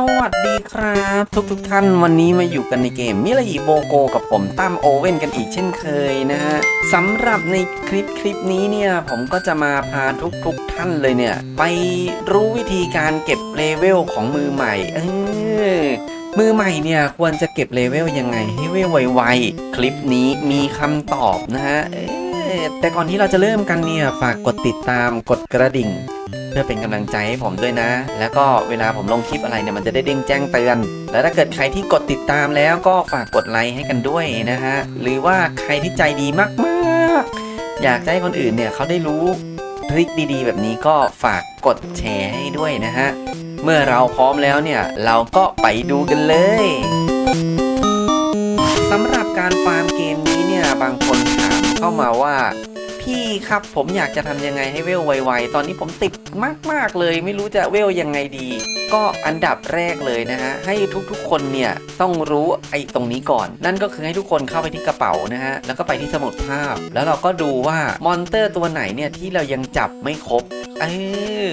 สวัสดีครับ ทุกทุกๆท่านวันนี้มาอยู่กันในเกมมิลาอิโบโกกับผมตั้มโอเว่นกันอีกเช่นเคยนะฮะสำหรับในคลิปคลิปนี้เนี่ย ผมก็จะมาพาทุกทุกๆท่านเลยเนี่ย ไปรู้วิธีการเก็บเลเวลของมือใหม่ เออมือใหม่เนี่ยควรจะเก็บเลเวลยังไงให้เวลไวๆคลิปนี้มีคำตอบนะฮะแต่ก่อนที่เราจะเริ่มกันเนี่ยฝากกดติดตามกดกระดิ่ง เพื่อเป็นกำลังใจให้ผมด้วยนะ แล้วก็เวลาผมลงคลิปอะไรเนี่ยมันจะได้เด้งแจ้งเตือน แล้วถ้าเกิดใครที่กดติดตามแล้วก็ฝากกดไลค์ให้กันด้วยนะฮะ หรือว่าใครที่ใจดีมากๆ อยากให้คนอื่นเนี่ยเขาได้รู้ทริคดีๆ แบบนี้ก็ฝากกดแชร์ให้ด้วยนะฮะ เมื่อเราพร้อมแล้วเนี่ยเราก็ไปดูกันเลยสำหรับการฟาร์มเกมนี้เนี่ยบางคนถามเข้ามาว่า พี่ครับ ผมอยากจะทำยังไงให้เวลไวๆ ตอนนี้ผมติดมากๆเลย ไม่รู้จะเวลยังไงดี ก็อันดับแรกเลยนะฮะ ให้ทุกๆคนเนี่ยต้องรู้ไอ้ตรงนี้ก่อน นั่นก็คือให้ทุกคนเข้าไปที่กระเป๋านะฮะ แล้วก็ไปที่สมุดภาพ แล้วเราก็ดูว่ามอนเตอร์ตัวไหนเนี่ยที่เรายังจับไม่ครบ เออ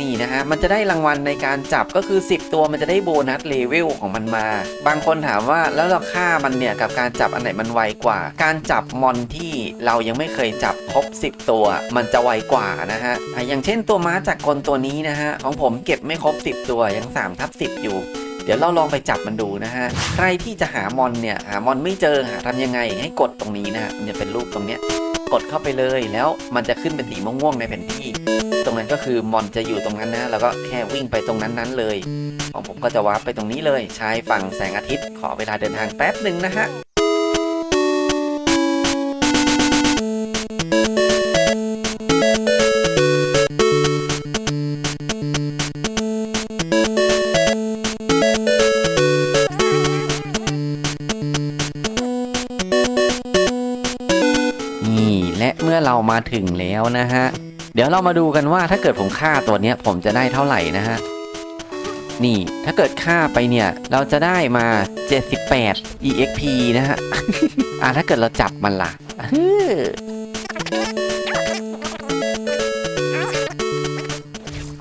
นี่นะฮะมันจะได้รางวัลในการจับก็คือ 10 ตัวมันจะได้โบนัสเลเวลของมันมา บางคนถามว่าแล้วเราฆ่ามันเนี่ยกับการจับอันไหนมันไวกว่า การจับมอนที่เรายังไม่เคยจับครบ 10 ตัว มันจะไวกว่านะฮะอะอย่างเช่นตัวม้าจากกลตัวนี้นะฮะของผมเก็บไม่ครบ 10 ตัวยัง3ทับ10 อยู่เดี๋ยวเราลองไปจับมันดูนะฮะ ใครที่จะหามอนเนี่ย หามอนไม่เจอหาทำยังไงให้กดตรงนี้นะฮะมันจะเป็นรูปตรงเนี้ย กดเข้าไปเลยแล้วมันจะขึ้นเป็นสีม่วงๆในแผนที่ ตรงนั้นก็คือมอนจะอยู่ตรงนั้นนะ แล้วก็แค่วิ่งไปตรงนั้นนั้นๆเลยของผมก็จะวาร์ปไปตรงนี้เลยชายฝั่งแสงอาทิตย์ขอเวลาเดินทางแป๊บหนึ่งนะฮะ มาถึงแล้วนะฮะ เดี๋ยวเรามาดูกันว่าถ้าเกิดผมฆ่าตัวเนี้ยผมจะได้เท่าไหร่นะฮะ นี่ถ้าเกิดฆ่าไปเนี่ย เราจะได้มา 78 exp นะฮะ อะถ้าเกิดเราจับมันล่ะ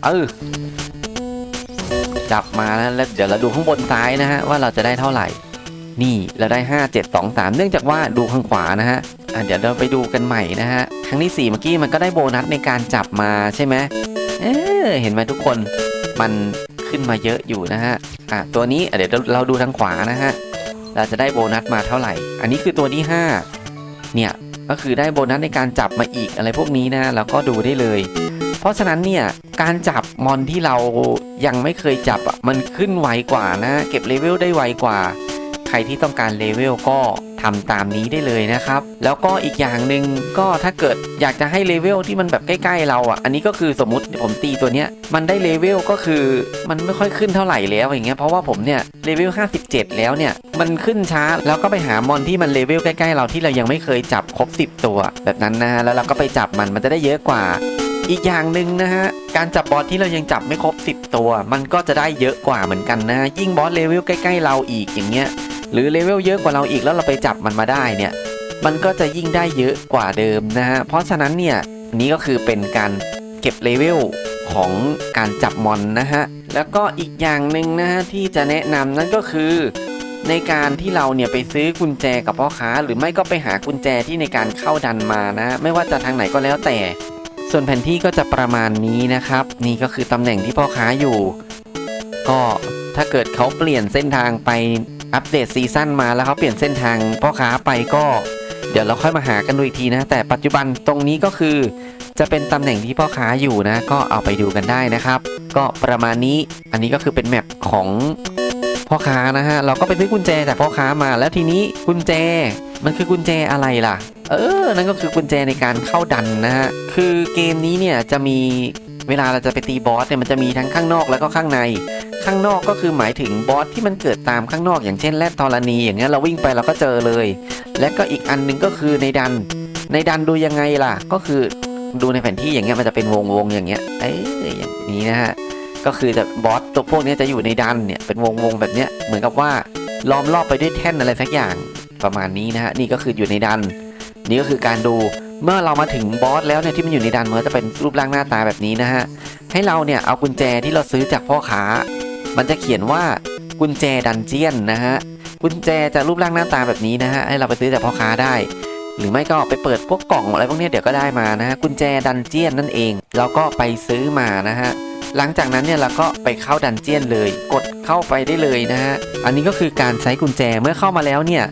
เออจับมาแล้วแล้วเดี๋ยวเราดูข้างบนซ้ายนะฮะว่าเราจะได้เท่าไหร่ นี่เราได้ 5 7 2 3 เนื่องจากว่าดูข้างขวานะฮะ อะเดี๋ยวเราไปดูกันใหม่นะฮะ ครั้งที่ 4 เมื่อกี้มันก็ได้โบนัสในการจับมาใช่ไหมเออเห็นไหมทุกคนมันขึ้นมาเยอะอยู่นะฮะ อะตัวนี้เดี๋ยวเราดูทางขวานะฮะ เราจะได้โบนัสมาเท่าไหร่ อันนี้คือตัวที่ 5 เนี่ยก็คือได้โบนัสในการจับมาอีกอะไรพวกนี้นะเราก็ดูได้เลย เพราะฉะนั้นเนี่ยการจับมอนที่เรายังไม่เคยจับอะมันขึ้นไวกว่านะ เก็บเลเวลได้ไวกว่า ใครที่ต้องการเลเวลก็ ทำตามนี้ได้เลยนะครับ แล้วก็อีกอย่างหนึ่งก็ถ้าเกิดอยากจะให้เลเวลที่มันแบบใกล้ๆเราอะ อันนี้ก็คือสมมติผมตีตัวเนี้ยมันได้เลเวลก็คือมันไม่ค่อยขึ้นเท่าไหร่แล้วอย่างเงี้ยเพราะว่าผมเนี่ยเลเวล57 แล้วเนี่ยมันขึ้นช้าแล้วก็ไปหามอนที่มันเลเวลใกล้ๆเราที่เรายังไม่เคยจับครบ 10 ตัว แบบนั้นนะฮะแล้วเราก็ไปจับมันมันจะได้เยอะกว่าอีกอย่างหนึ่งนะฮะ การจับบอสที่เรายังจับไม่ครบ 10 ตัว มันก็จะได้เยอะกว่าเหมือนกันนะ ยิ่งบอสเลเวลใกล้ ๆ เราอีกอย่างเงี้ย หรือเลเวลเยอะกว่าเราอีกแล้วเราไปจับมันมาได้เนี่ย มันก็จะยิ่งได้เยอะกว่าเดิมนะฮะ เพราะฉะนั้นเนี่ยนี้ก็คือเป็นการเก็บเลเวลของการจับมอนนะฮะ แล้วก็อีกอย่างหนึ่งนะฮะที่จะแนะนำนั่นก็คือ ในการที่เราเนี่ยไปซื้อกุญแจกับพ่อค้า หรือไม่ก็ไปหากุญแจที่ในการเข้าดันมานะ ไม่ว่าจะทางไหนก็แล้วแต่ ส่วนแผนที่ก็จะประมาณนี้นะครับ นี่ก็คือตำแหน่งที่พ่อค้าอยู่ ก็ถ้าเกิดเขาเปลี่ยนเส้นทางไป อัปเดตซีซั่นมาแล้วเขาเปลี่ยนเส้นทางพ่อค้าไปก็ เดี๋ยวเราค่อยมาหากันดูอีกทีนะ แต่ปัจจุบันตรงนี้ก็คือ จะเป็นตำแหน่งที่พ่อค้าอยู่นะ ก็เอาไปดูกันได้นะครับ ก็ประมาณนี้อันนี้ก็คือเป็นแมปของพ่อค้านะฮะเราก็ไปซื้อกุญแจจากพ่อค้ามาแล้วทีนี้กุญแจมันคือกุญแจอะไรล่ะ เออ นั่นก็คือกุญแจในการเข้าดันนะฮะ คือเกมนี้เนี่ยจะมี เวลาเราจะไปตีบอสเนี่ยมันจะมีทั้งข้างนอกแล้วก็ข้างใน ข้างนอกก็คือหมายถึงบอสที่มันเกิดตามข้างนอกอย่างเช่นแรดธรณีอย่างเงี้ยเราวิ่งไปเราก็เจอเลย และก็อีกอันหนึงก็คือในดัน ในดันดูยังไงล่ะ ก็คือดูในแผนที่อย่างเงี้ยมันจะเป็นวงวงๆอย่างเงี้ยเอ้ยอย่างนี้นะฮะก็คือจะบอสตัวพวกนี้จะอยู่ในดันเนี่ยเป็นวงวงๆแบบเนี้ยเหมือนกับว่าล้อมรอบไปด้วยแท่นอะไรสักอย่างประมาณนี้นะฮะนี่ก็คืออยู่ในดัน นี่ก็คือการดู เมื่อเรามาถึงบอสแล้วเนี่ยที่มันอยู่ในดันเมันก็จะเป็นรูปร่างหน้าตาแบบนี้นะฮะ ให้เราเนี่ยเอากุญแจที่เราซื้อจากพ่อค้า มันจะเขียนว่ากุญแจดันเจียนนะฮะ กุญแจจะรูปร่างหน้าตาแบบนี้นะฮะ ให้เราไปซื้อจากพ่อค้าได้ หรือไม่ก็ไปเปิดพวกกล่องอะไรพวกนี้เดี๋ยวก็ได้มานะฮะ กุญแจดันเจียนนั่นเอง เราก็ไปซื้อมานะฮะ หลังจากนั้นเนี่ยเราก็ไปเข้าดันเจียนเลย กดเข้าไปได้เลยนะฮะ อันนี้ก็คือการใช้กุญแจเมื่อเข้ามาแล้วเนี่ย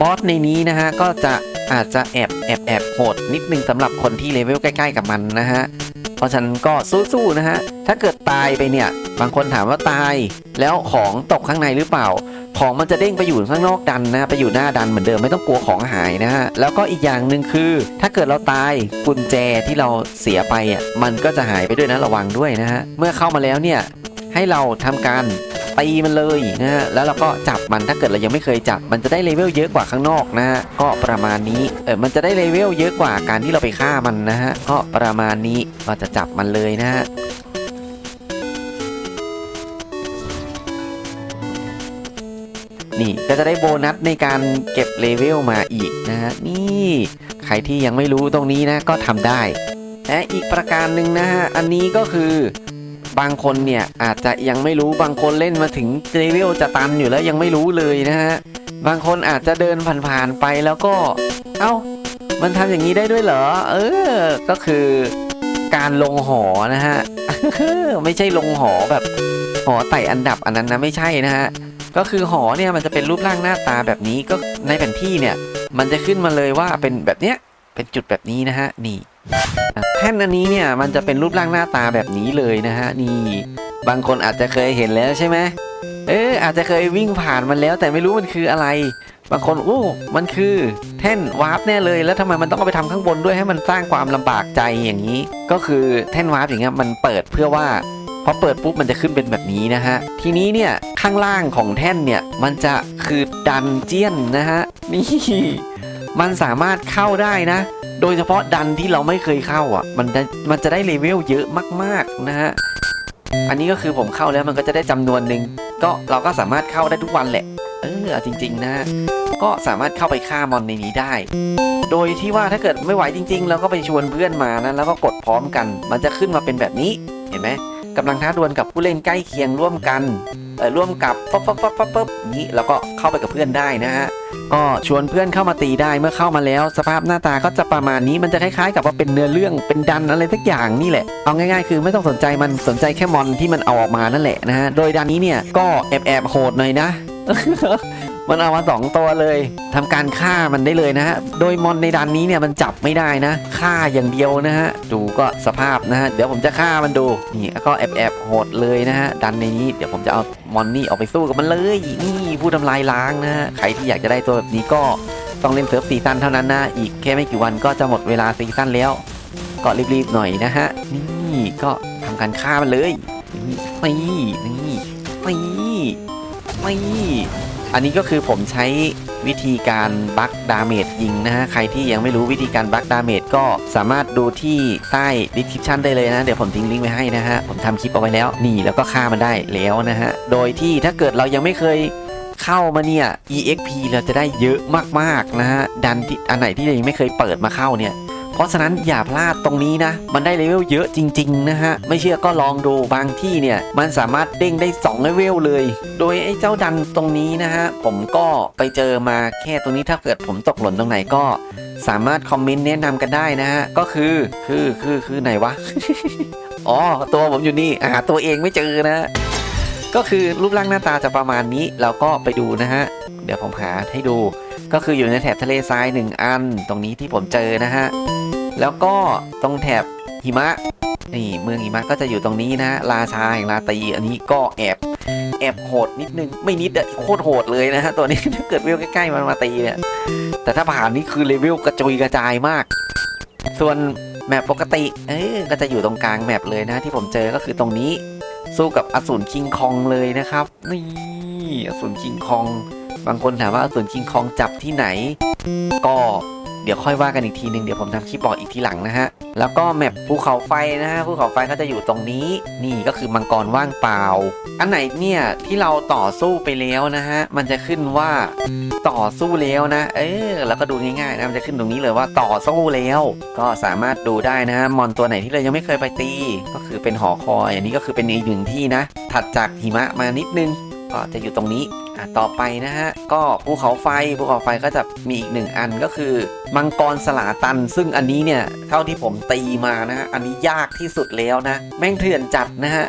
บอสในนี้นะฮะก็จะอาจจะแอบแอบแอบโหดนิดนึงสำหรับคนที่เลเวลใกล้ ๆ กับมันนะฮะเพราะฉะนั้นก็สู้ๆนะฮะถ้าเกิดตายไปเนี่ย บางคนถามว่าตายแล้วของตกข้างในหรือเปล่า ของมันจะเด้งไปอยู่ข้างนอกดันนะไปอยู่หน้าดันเหมือนเดิมไม่ต้องกลัวของหายนะฮะแล้วก็อีกอย่างหนึ่งคือ ถ้าเกิดเราตายกุญแจที่เราเสียไปอะมันก็จะหายไปด้วยนะระวังด้วยนะฮะเมื่อเข้ามาแล้วเนี่ย ให้เราทำการตีมันเลยนะฮะแล้วเราก็จับมันถ้าเกิดเรายังไม่เคยจับ มันจะได้เลเวลเยอะกว่าข้างนอกนะฮะก็ประมาณนี้เออมันจะได้เลเวลเยอะกว่าการที่เราไปฆ่ามันนะฮะก็ประมาณนี้เราจะจับมันเลยนะฮะนี่ก็จะได้โบนัสในการเก็บเลเวลมาอีกนะฮะนี่ใครที่ยังไม่รู้ตรงนี้นะก็ทำได้และอีกประการหนึ่งนะฮะอันนี้ก็คือ บางคนเนี่ยอาจจะยังไม่รู้บางคนเล่นมาถึงเลเวลจะตันอยู่แล้วยังไม่รู้เลยนะฮะบางคนอาจจะเดินผ่านๆไปแล้วก็ เอ้า มันทำอย่างนี้ได้ด้วยเหรอ เออ ก็คือการลงหอนะฮะไม่ใช่ลงหอแบบหอไต่อันดับอันนั้นนะไม่ใช่นะฮะก็คือหอเนี่ยมันจะเป็นรูปร่างหน้าตาแบบนี้ก็ในแผนที่เนี่ย มันจะขึ้นมาเลยว่าเป็นแบบเนี้ยเป็นจุดแบบนี้นะฮะนี่ แท่นอันนี้เนี่ยมันจะเป็นรูปร่างหน้าตาแบบนี้เลยนะฮะนี่บางคนอาจจะเคยเห็นแล้วใช่ไหมเอออาจจะเคยวิ่งผ่านมันแล้ว แต่ไม่รู้มันคืออะไร บางคนโอ้มันคือแท่นวาร์ปแน่เลย แล้วทำไมมันต้องเอาไปทำข้างบนด้วยให้มันสร้างความลำบากใจอย่างนี้ ก็คือแท่นวาร์ปอย่างเงี้ยมันเปิดเพื่อว่าพอเปิดปุ๊บมันจะขึ้นเป็นแบบนี้นะฮะ ทีนี้เนี่ยข้างล่างของแท่นเนี่ยมันจะคือดันเจียนนะฮะนี่มันสามารถเข้าได้นะ โดยเฉพาะดันที่เราไม่เคยเข้าอะ มันมันจะได้เลเวลเยอะมาก ๆ นะฮะ อันนี้ก็คือผมเข้าแล้วมันก็จะได้จำนวนหนึ่งก็เราก็สามารถเข้าได้ทุกวันแหละ เออจริง ๆนะก็สามารถเข้าไปฆ่ามอนในนี้ได้ โดยที่ว่าถ้าเกิดไม่ไหวจริง ๆ เราก็ไปชวนเพื่อนมานะ แล้วก็กดพร้อมกัน มันจะขึ้นมาเป็นแบบนี้ เห็นไหม กำลังท้าดวลกับผู้เล่นใกล้เคียงร่วมกันเออร่วมกับป๊บปั๊บปั๊บปั๊บปั๊บนี้แล้วก็เข้าไปกับเพื่อนได้นะฮะก็ชวนเพื่อนเข้ามาตีได้เมื่อเข้ามาแล้ว สภาพหน้าตาก็จะประมาณนี้มันจะคล้ายๆ กับว่าเป็นเนื้อเรื่องเป็นดันอะไรสักอย่างนี่แหละเอาง่ายๆ คือไม่ต้องสนใจมันสนใจแค่มอนที่มันเอาออกมานั่นแหละนะฮะโดยดันนี้เนี่ยก็แอบแอบๆโหดหน่อยนะ มันเอามาสองตัวเลยทำการฆ่ามันได้เลยนะฮะ โดยมอนในดันนี้เนี่ยมันจับไม่ได้นะ ฆ่าอย่างเดียวนะฮะ ดูก็สภาพนะฮะ เดี๋ยวผมจะฆ่ามันดู นี่ก็แอบแอบโหดเลยนะฮะ ดันในนี้ เดี๋ยวผมจะเอามอนนี่ออกไปสู้กับมันเลย นี่ผู้ทำลายล้างนะฮะ ใครที่อยากจะได้ตัวแบบนี้ก็ต้องเล่นเซิร์ฟซีซั่นเท่านั้นนะ อีกแค่ไม่กี่วันก็จะหมดเวลาซีซั่นแล้ว ก็รีบๆหน่อยนะฮะ นี่ก็ทำการฆ่ามันเลย นี่ นี่ นี่ นี่นี่ อันนี้ก็คือผมใช้วิธีการบัคดาเมจยิงนะฮะ ใครที่ยังไม่รู้วิธีการบัคดาเมจก็สามารถดูที่ใต้ดีคริปชันได้เลยนะ เดี๋ยวผมทิ้งลิงก์ไว้ให้นะฮะ ผมทำคลิปเอาไว้แล้ว นี่แล้วก็ฆ่ามันได้แล้วนะฮะ โดยที่ถ้าเกิดเรายังไม่เคยเข้ามาเนี่ย EXP เราจะได้เยอะมากๆนะฮะ ดันที่อันไหนที่ยังไม่เคยเปิดมาเข้าเนี่ย เพราะฉะนั้นอย่าพลาดตรงนี้นะ มันได้เลเวลเยอะจริง ๆ นะฮะ ไม่เชื่อก็ลองดูบางที่เนี่ย มันสามารถเด้งได้2เลเวลเลย โดยไอ้เจ้าดันตรงนี้นะฮะ ผมก็ไปเจอมาแค่ตรงนี้ถ้าเกิดผมตกหล่นตรงไหนก็สามารถคอมเมนต์แนะนำกันได้นะฮะ ก็คือคือคือคือไหนวะ อ๋อ ตัวผมอยู่นี่หาตัวเองไม่เจอนะ ก็คือรูปร่างหน้าตาจะประมาณนี้เราก็ไปดูนะฮะ เดี๋ยวผมหาให้ดู ก็คืออยู่ในแถบทะเลทรายหนึ่งอัน ตรงนี้ที่ผมเจอนะฮะ แล้วก็ตรงแถบหิมะนี่เมืองหิมะก็จะอยู่ตรงนี้นะ ราชาแห่งราตีอันนี้ก็แอบแอบโหดนิดนึง ไม่นิดอะโคตรโหดเลยนะฮะตัวนี้ถ้าเกิดเวลใกล้ๆมันมาตีเนี่ยแต่ถ้าผ่านนี่คือเลเวลกระจุยกระจายมาก ส่วนแมปปกติเอ้ก็จะอยู่ตรงกลางแมปเลยนะ ที่ผมเจอก็คือตรงนี้ สู้กับอสูรคิงคองเลยนะครับนี่อสูรคิงคอง บางคนถามว่าอสูรคิงคองจับที่ไหน ก็ เดี๋ยวค่อยว่ากันอีกทีหนึ่งเดี๋ยวผมทำคลิปบอกอีกทีหลังนะฮะ แล้วก็แมปภูเขาไฟนะฮะภูเขาไฟก็จะอยู่ตรงนี้ นี่ก็คือมังกรว่างเปล่า อันไหนเนี่ยที่เราต่อสู้ไปแล้วนะฮะ มันจะขึ้นว่าต่อสู้แล้วนะ เออ แล้วก็ดูง่ายๆนะ มันจะขึ้นตรงนี้เลยว่าต่อสู้แล้ว ก็สามารถดูได้นะฮะ มอนตัวไหนที่เรายังไม่เคยไปตี ก็คือเป็นหอคอยอันนี้ก็คือเป็นอีกหนึ่งที่นะ ถัดจากหิมะมานิดนึง ก็จะอยู่ตรงนี้อะต่อไปนะฮะ ก็ภูเขาไฟภูเขาไฟก็จะมีอีกหนึ่งอันก็คือ มังกรสลาตัน ซึ่งอันนี้เนี่ย เท่าที่ผมตีมานะฮะ อันนี้ยากที่สุดแล้วนะ แม่งเถื่อนจัดนะฮะ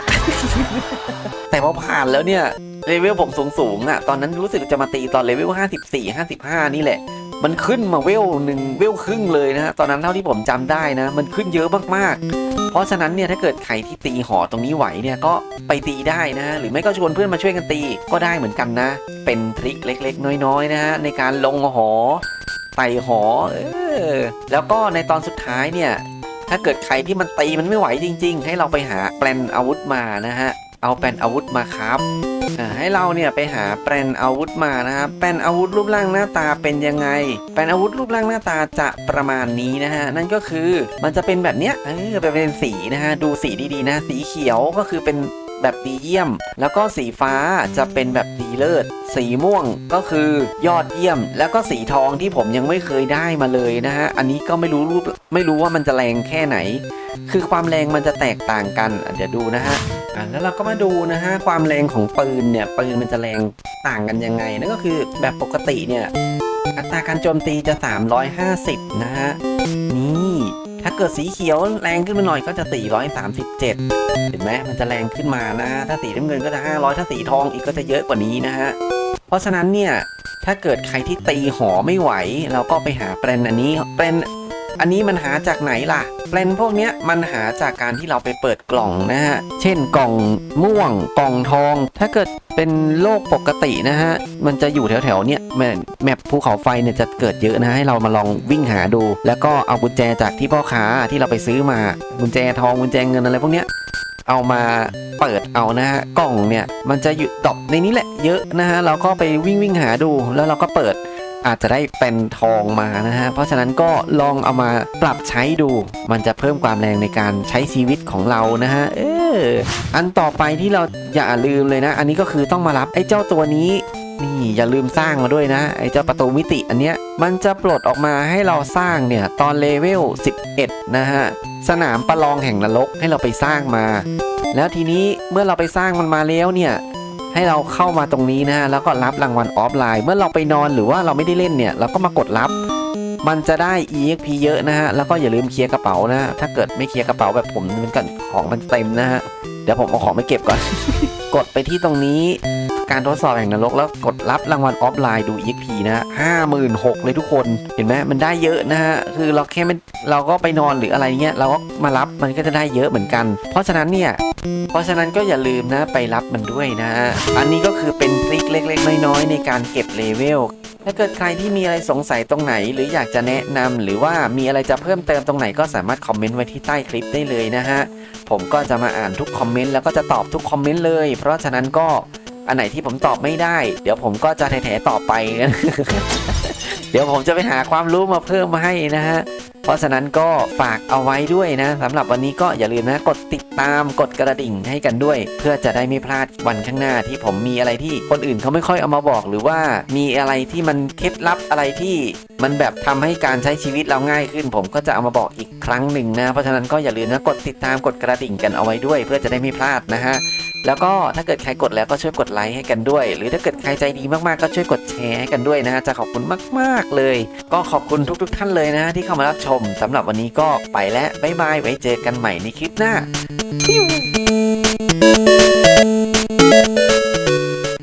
แต่พอผ่านแล้วเนี่ยเลเวลผมสูงสูงๆอะตอนนั้นรู้สึกจะมาตีตอนเลเวล54 55 นี่แหละ มันขึ้นมาเวลหนึ่งเวลครึ่งเลยนะฮะตอนนั้นเท่าที่ผมจำได้นะ มันขึ้นเยอะมากๆ เพราะฉะนั้นเนี่ยถ้าเกิดใครที่ตีหอตรงนี้ไหวเนี่ยก็ไปตีได้นะหรือไม่ก็ชวนเพื่อนมาช่วยกันตีก็ได้เหมือนกันนะ เป็นทริคเล็ก ๆ น้อยๆนะฮะในการลงหอไต่หอออแล้วก็ในตอนสุดท้ายเนี่ยถ้าเกิดใครที่มันตีมันไม่ไหวจริง ๆ ให้เราไปหาแปลนอาวุธมานะฮะเอาแปลนอาวุธมาครับ ให้เราเนี่ยไปหาแปลนอาวุธมานะครับแปลนอาวุธรูปร่างหน้าตาเป็นยังไง แปลนอาวุธรูปร่างหน้าตาจะประมาณนี้นะฮะนั่นก็คือมันจะเป็นแบบเนี้ยเออเป็นสีนะฮะดูสีดีๆนะ สีเขียวก็คือเป็นแบบดีเยี่ยม แล้วก็สีฟ้าจะเป็นแบบดีเลิศ สีม่วงก็คือยอดเยี่ยม แล้วก็สีทองที่ผมยังไม่เคยได้มาเลยนะฮะ อันนี้ก็ไม่รู้รูปไม่รู้ว่ามันจะแรงแค่ไหน คือความแรงมันจะแตกต่างกัน เดี๋ยวดูนะฮะ อะแล้วเราก็มาดูนะฮะความแรงของปืนเนี่ยปืนมันจะแรงต่างกันยังไงนั่นก็คือแบบปกติเนี่ยอัตราการโจมตีจะ 350 นะฮะนี่ถ้าเกิดสีเขียวแรงขึ้นมาหน่อยก็จะ 437 เห็นไหมมันจะแรงขึ้นมานะถ้าสีน้ำเงินก็จะ 500 ถ้าสีทองอีกก็จะเยอะกว่านี้นะฮะเพราะฉะนั้นเนี่ยถ้าเกิดใครที่ตีหอไม่ไหว เราก็ไปหาแปรนอันนี้แปรน อันนี้มันหาจากไหนล่ะแปลนพวกนี้มันหาจากการที่เราไปเปิดกล่องนะฮะ เช่นกล่องม่วงกล่องทอง ถ้าเกิดเป็นโลกปกตินะฮะ มันจะอยู่แถวๆเนี้ยแมปภูเขาไฟเนี่ยจะเกิดเยอะนะให้เรามาลองวิ่งหาดู แล้วก็เอากุญแจจากที่พ่อค้าที่เราไปซื้อมากุญแจทองกุญแจเงินอะไรพวกเนี้ยเอามาเปิดเอานะฮะกล่องเนี่ยมันจะอยู่ตอบในนี้แหละเยอะนะฮะเราก็ไปวิ่งวิ่งหาดูแล้วเราก็เปิด อาจจะได้เป็นทองมานะฮะ เพราะฉะนั้นก็ลองเอามาปรับใช้ดู มันจะเพิ่มความแรงในการใช้ชีวิตของเรานะฮะ เออ อันต่อไปที่เราอย่าลืมเลยนะ อันนี้ก็คือต้องมารับไอ้เจ้าตัวนี้นี่อย่าลืมสร้างมาด้วยนะ ไอ้เจ้าประตูมิติอันเนี้ยมันจะปลดออกมาให้เราสร้างเนี่ย ตอนเลเวล 11 นะฮะ สนามประลองแห่งนรกให้เราไปสร้างมา แล้วทีนี้เมื่อเราไปสร้างมันมาแล้วเนี่ย ให้เราเข้ามาตรงนี้นะฮะแล้วก็รับรางวัลออฟไลน์ เมื่อเราไปนอนหรือว่าเราไม่ได้เล่นเนี่ย เราก็มากดรับ มันจะได้ EXP เยอะนะฮะ แล้วก็อย่าลืมเคลียร์กระเป๋านะ ถ้าเกิดไม่เคลียร์กระเป๋าแบบผมมันกันของมันเต็มนะฮะ เดี๋ยวผมเอาของไปเก็บก่อน กดไปที่ตรงนี้การทดสอบแห่งนรกแล้วกดรับรางวัลออฟไลน์ดู EXP นะห้าหมื่นหกเลยทุกคนเห็นไหมมันได้เยอะนะฮะคือเราแค่ไม่เราก็ไปนอนหรืออะไรเงี้ยเราก็มารับมันก็จะได้เยอะเหมือนกัน เพราะฉะนั้นเนี่ยเพราะฉะนั้นก็อย่าลืมนะไปรับมันด้วยนะฮะอันนี้ก็คือเป็นทริคเล็กๆ น้อยๆ ในการเก็บเลเวลถ้าเกิดใครที่มีอะไรสงสัยตรงไหน หรืออยากจะแนะนำหรือว่ามีอะไรจะเพิ่มเติมตรงไหนก็สามารถคอมเมนต์ไว้ที่ใต้คลิปได้เลยนะฮะผมก็จะมาอ่านทุกคอมเมนต์แล้วก็จะตอบทุกคอมเมนต์เลย เพราะฉะนั้นก็ อันไหนที่ผมตอบไม่ได้ เดี๋ยวผมก็จะแถๆต่อไป เดี๋ยวผมจะไปหาความรู้มาเพิ่มมาให้นะฮะ เพราะฉะนั้นก็ฝากเอาไว้ด้วยนะสำหรับวันนี้ก็อย่าลืมนะ กดติดตามกดกระดิ่งให้กันด้วย เพื่อจะได้ไม่พลาดวันข้างหน้าที่ผมมีอะไรที่คนอื่นเขาไม่ค่อยเอามาบอก หรือว่ามีอะไรที่มันเคล็ดลับอะไรที่มันแบบทำให้การใช้ชีวิตเราง่ายขึ้น ผมก็จะเอามาบอกอีกครั้งหนึ่งนะ เพราะฉะนั้นก็อย่าลืมนะกดติดตามกดกระดิ่งกันเอาไว้ด้วย เพื่อจะได้ไม่พลาดนะฮะ แล้วก็ถ้าเกิดใครกดแล้วก็ช่วยกดไลค์ให้กันด้วย หรือถ้าเกิดใครใจดีมากๆก็ช่วยกดแชร์ให้กันด้วยนะฮะจะขอบคุณมาก ๆเลย ก็ขอบคุณทุก ๆ ท่านเลยนะที่เข้ามารับชมสำหรับวันนี้ก็ไปแล้วบ๊ายบายไว้เจอกันใหม่ในคลิปหน้า